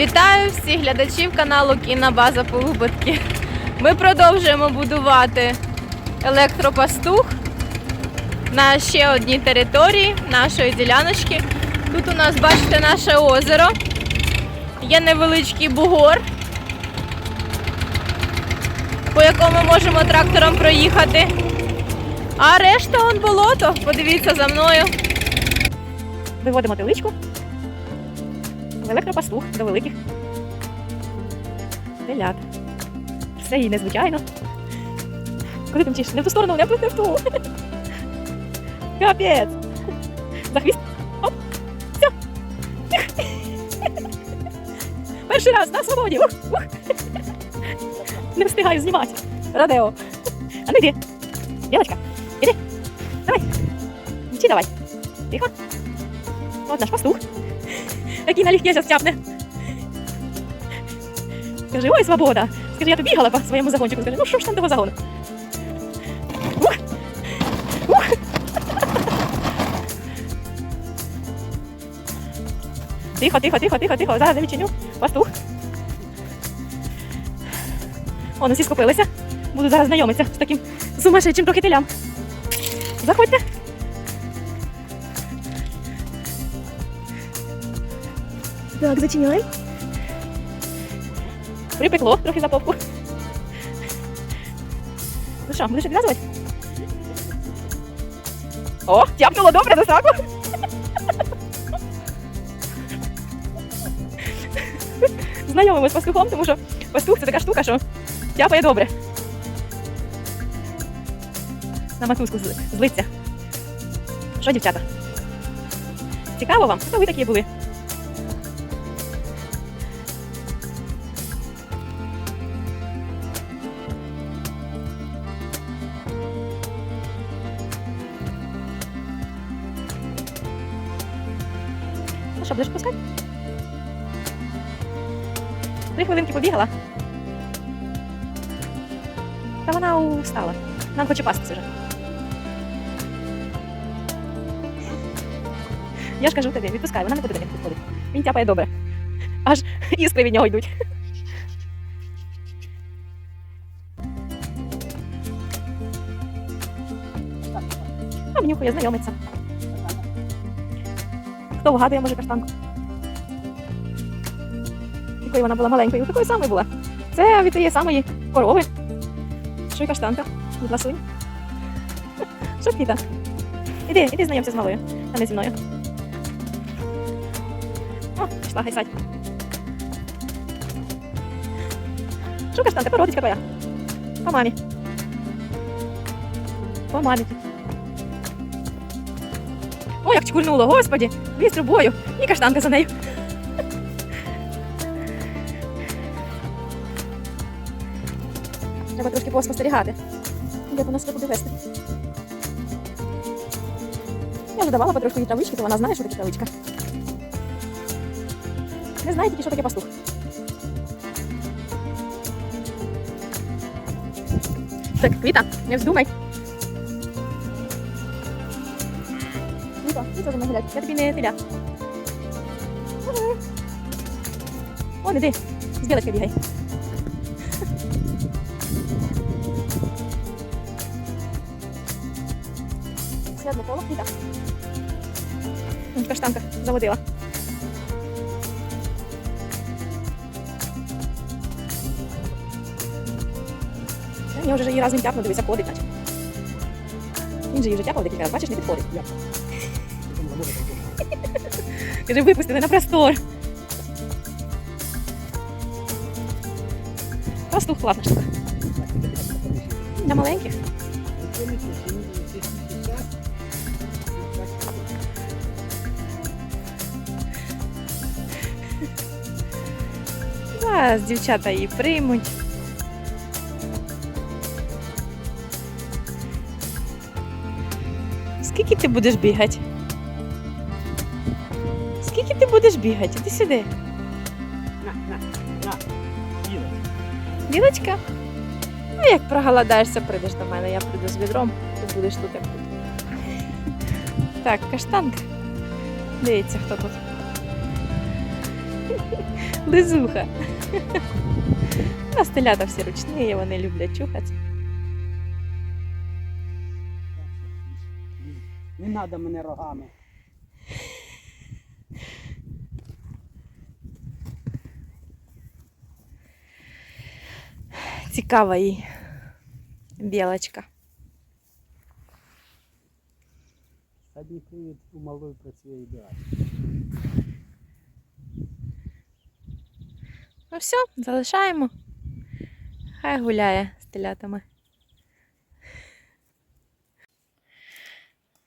Вітаю всіх глядачів каналу Кінобаза Полуботки. Ми продовжуємо будувати електропастух на ще одній території нашої діляночки. Тут у нас, бачите, наше озеро. Є невеличкий бугор, по якому можемо трактором проїхати. А решта он болото. Подивіться за мною. Виводимо теличку електропастух до великих телят. Все їй незвичайно. Куди ти мчиш? Не в ту сторону, не в не в ту. Капець. За хвіст. Оп. Все. Перший раз на свободі. Ух, ух. Не встигаю знімати. Радео. А ну йди. Дівочка, іди. Давай. Мчи давай. Тихо. От наш пастух. Який налегке зараз тяпне. Скажи, ой, свобода. Скажи, я тут бігала по своєму загончику. Скажи, ну що ж там того загону? Ух! Ух! Тихо, тихо, тихо, тихо, тихо. Зараз я відчиню. Пастух. О, ну всі скупилися. Буду зараз знайомитися з таким сумасшедшим прохителям. Заходьте. Так, зачиняємо. Припекло трохи за попку. Ну що, будеш відв'язувати? О, тяпнуло добре за саку. Знайомимось з пастухом, тому що пастух це така штука, що тяпає добре. На матуску з- злиться. Що, дівчата? Цікаво вам? Хто ви такі були? Будеш пускати? Три хвилинки побігала. Та вона устала. Нам хоче пастись уже. Я ж кажу тобі, відпускай, вона не буде до нього підходити. Він тяпає добре. Аж іскри від нього йдуть. Обнюхує, знайомиться. Хто вгадує, може каштанку? Якою вона була маленькою, такою самою була. Це від тієї самої корови. Що й каштанка від ласунь. Що Квіта? Іди, іди знайомся з малою, а не зі мною. О, пішла гайсать. Що каштанка, породичка твоя. По мамі. По мамі. Ой, як чкурнуло, господі, ліс трубою, і каштанка за нею. Треба трошки поспостерігати. Як вона себе буде вести. Я вже давала потрошку їй травички, то вона знає, що таке травичка. Не знає тільки, що таке пастух. Так, Квіта, не вздумай. Квіта, Квіта за мною гулять. Я тобі не теля. Ага. Вон іди, з білочкою бігай. Ще одне коло, Квіта. М, Каштанка заводила. Та Я вже ж її раз він тяпнув, дивися, ходить, наче. Він же її вже тяпав декілька разів, бачиш, не підходить. Каже, випустили на простор. Пастух класна штука. Для маленьких. Зараз дівчата її приймуть. Скільки ти будеш бігати? Будеш бігати? Іди сюди. На, на, на. Їла. Білочка? Ну, як проголодаєшся, прийдеш до мене, я прийду з відром, ти будеш тут як тут. Так, каштанка. Дивіться, хто тут. Лизуха. Стелята всі ручні, вони люблять чухати. Не треба мене рогами. Цікава їй білочка. Задній привід у малої працює ідеально. Ну все, залишаємо. Хай гуляє з телятами.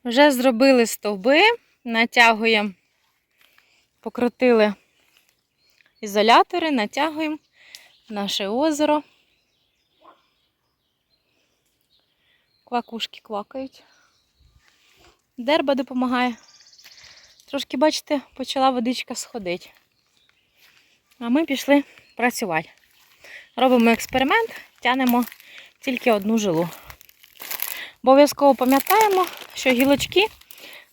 Вже зробили стовби, натягуємо, покрутили ізолятори, натягуємо наше озеро. Квакушки квакають. Дерба допомагає. Трошки, бачите, почала водичка сходити. А ми пішли працювати. Робимо експеримент, тянемо тільки одну жилу. Обов'язково пам'ятаємо, що гілочки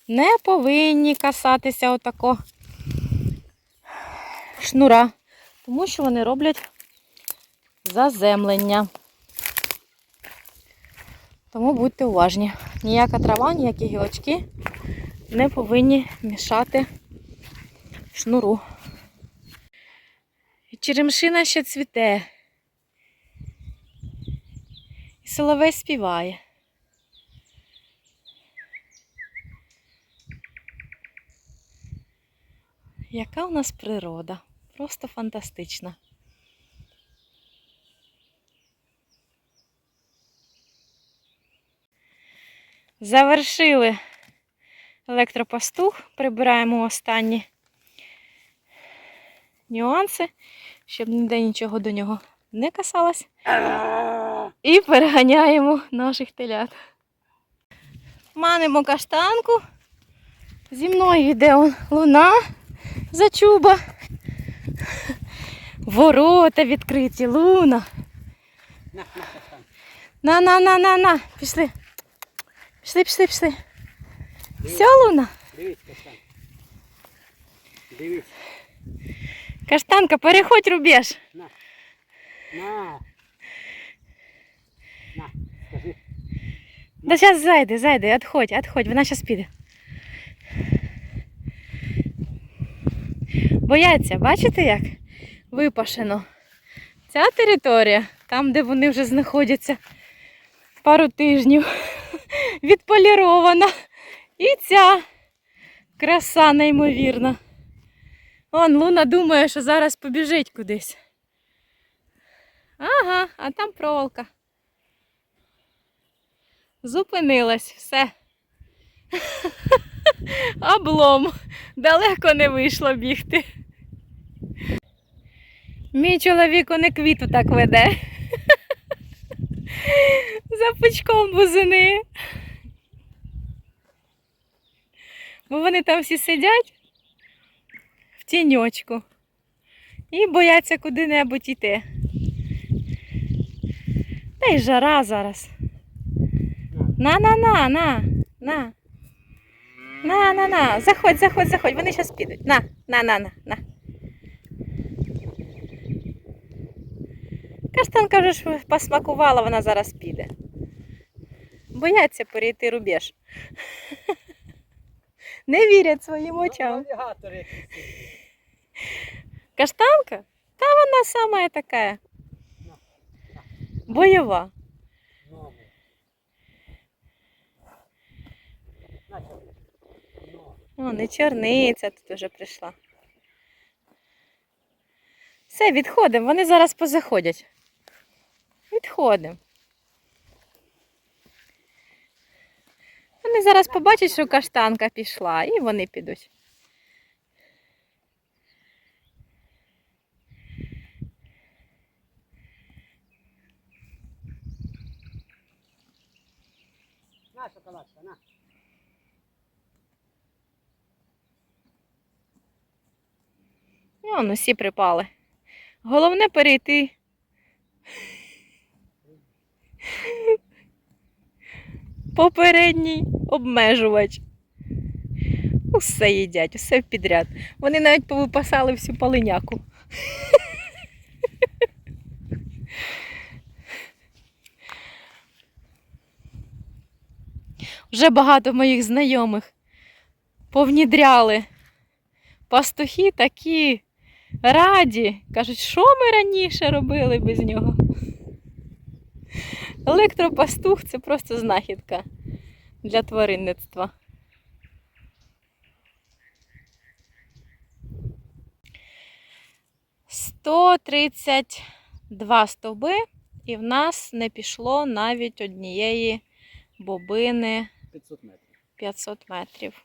не повинні касатися отако шнура, тому що вони роблять заземлення. Тому будьте уважні. Ніяка трава, ніякі гілочки не повинні мішати шнуру. Черемшина ще цвіте. І соловей співає. Яка у нас природа? Просто фантастична. Завершили електропастух, прибираємо останні нюанси, щоб ніде нічого до нього не касалось. І переганяємо наших телят. Манимо каштанку. Зі мною йде луна зачуба. Ворота відкриті, луна. На, на, каштан. На, на, на, на, на. Пішли. Пішли, пішли, пішли. Все, луна. Дивись, каштан. Дивись. Каштанка, переходь рубеж. На. На. На. Скажи. Да зараз зайде, зайде, відходь, відходь, вона зараз піде. Бояться, бачите як? Випашено. Ця територія, там, де вони вже знаходяться пару тижнів, відполірована. І ця краса неймовірна. Он Луна думає, що зараз побіжить кудись. Ага, а там проволока. Зупинилась, все. Облом. Далеко не вийшло бігти. Мій чоловік не квіту так веде. За пучком бузини. Бо вони там всі сидять в тіньочку і бояться куди-небудь йти. Та й жара зараз. На, на, на, на, на. На, на, на. Заходь, заходь, заходь. Вони зараз підуть. На, на, на, на, на. Каштанка вже ж посмакувала, вона зараз піде. Бояться перейти рубеж. Не вірять своїм очам. Каштанка? Та вона сама така. Бойова. О, не чорниця тут уже прийшла. Все, відходимо, вони зараз позаходять. Відходимо. Вони зараз побачать, що каштанка пішла, і вони підуть. На, шоколадка, на. І он усі припали. Головне перейти. Попередній обмежувач. Усе їдять, усе підряд. Вони навіть повипасали всю полиняку. Вже багато моїх знайомих повнідряли. Пастухи такі раді. Кажуть, що ми раніше робили без нього. Електропастух це просто знахідка для тваринництва. Сто тридцять два стовби, і в нас не пішло навіть однієї бобини 500 метрів. 500 метрів.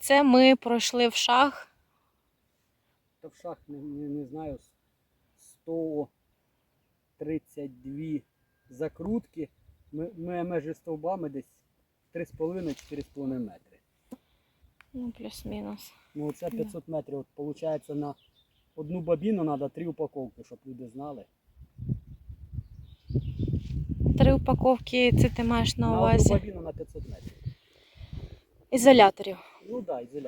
Це ми пройшли в шах. Та в шах не, не, не знаю, 132 закрутки. Межі стовбами десь 3,5-4,5 метри. Ну, плюс-мінус. Ну це 500 метрів. От, виходить, на одну бобіну треба три упаковки, щоб люди знали. Три упаковки, це ти маєш на на увазі одну бобіну на 500 метрів. ізоляторів. Ну так, да,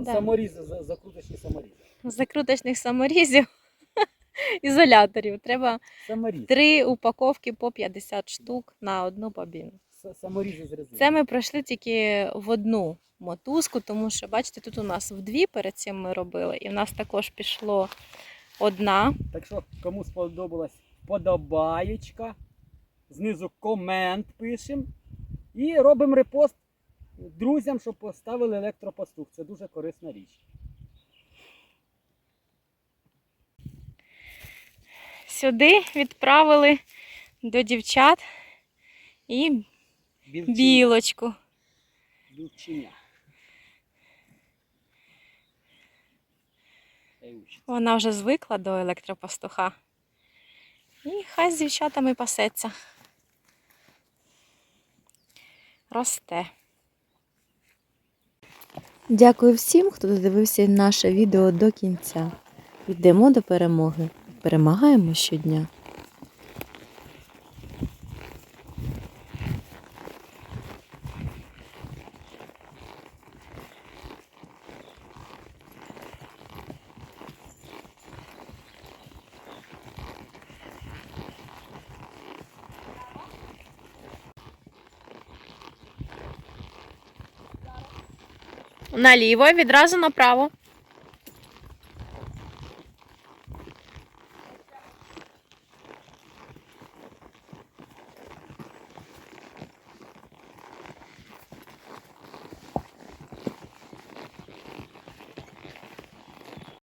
Да. Саморізи, закруточні саморізи. Закруточних саморізів, ізоляторів. Треба Саморіз. три упаковки по 50 штук на одну бобіну. С- з резини. Це ми пройшли тільки в одну мотузку, тому що, бачите, тут у нас в дві перед цим ми робили, і в нас також пішло одна. Так що, кому сподобалась подобаєчка, знизу комент пишемо і робимо репост друзям, щоб поставили електропастух. Це дуже корисна річ. Сюди відправили до дівчат і Білчиня. білочку. Білчиня. Вона вже звикла до електропастуха. І хай з дівчатами пасеться. Росте. Дякую всім, хто додивився наше відео до кінця. Йдемо до перемоги. Перемагаємо щодня. Наліво, відразу направо.